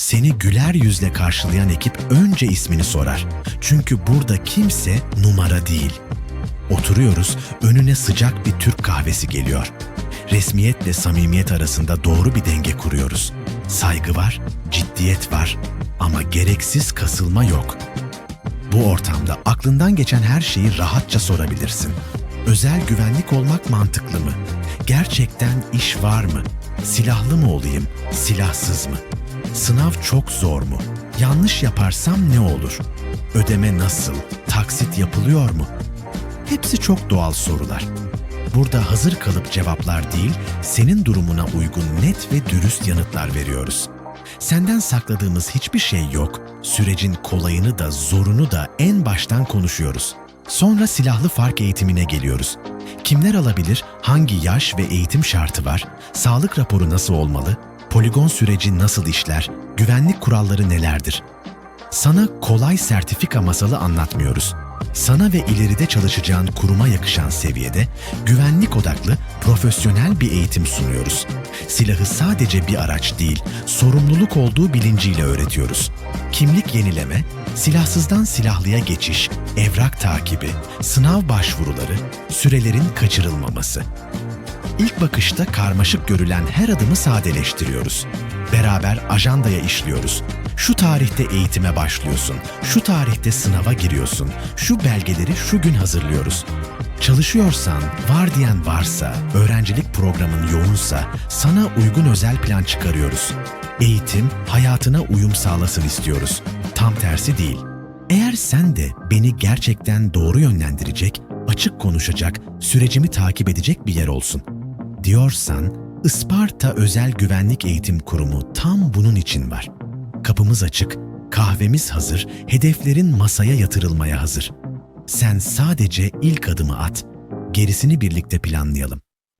Seni güler yüzle karşılayan ekip önce ismini sorar. Çünkü burada kimse numara değil. Oturuyoruz, önüne sıcak bir Türk kahvesi geliyor. Resmiyetle samimiyet arasında doğru bir denge kuruyoruz. Saygı var, ciddiyet var ama gereksiz kasılma yok. Bu ortamda aklından geçen her şeyi rahatça sorabilirsin. Özel güvenlik olmak mantıklı mı? Gerçekten iş var mı? Silahlı mı olayım, silahsız mı? Sınav çok zor mu? Yanlış yaparsam ne olur? Ödeme nasıl? Taksit yapılıyor mu? Hepsi çok doğal sorular. Burada hazır kalıp cevaplar değil, senin durumuna uygun net ve dürüst yanıtlar veriyoruz. Senden sakladığımız hiçbir şey yok. Sürecin kolayını da zorunu da en baştan konuşuyoruz. Sonra silahlı fark eğitimine geliyoruz. Kimler alabilir, hangi yaş ve eğitim şartı var, sağlık raporu nasıl olmalı, poligon süreci nasıl işler, güvenlik kuralları nelerdir? Sana kolay sertifika masalı anlatmıyoruz. Sana ve ileride çalışacağın kuruma yakışan seviyede güvenlik odaklı profesyonel bir eğitim sunuyoruz. Silahı sadece bir araç değil, sorumluluk olduğu bilinciyle öğretiyoruz. Kimlik yenileme, silahsızdan silahlıya geçiş, evrak takibi, sınav başvuruları, sürelerin kaçırılmaması. İlk bakışta karmaşık görülen her adımı sadeleştiriyoruz. Beraber ajandaya işliyoruz. Şu tarihte eğitime başlıyorsun, şu tarihte sınava giriyorsun, şu belgeleri şu gün hazırlıyoruz. Çalışıyorsan, var diyen varsa, öğrencilik programın yoğunsa sana uygun özel plan çıkarıyoruz. Eğitim, hayatına uyum sağlasın istiyoruz. Tam tersi değil. Eğer sen de beni gerçekten doğru yönlendirecek, açık konuşacak, sürecimi takip edecek bir yer olsun diyorsan, Isparta Özel Güvenlik Eğitim Kurumu tam bunun için var. Kapımız açık, kahvemiz hazır, hedeflerin masaya yatırılmaya hazır. Sen sadece ilk adımı at, gerisini birlikte planlayalım.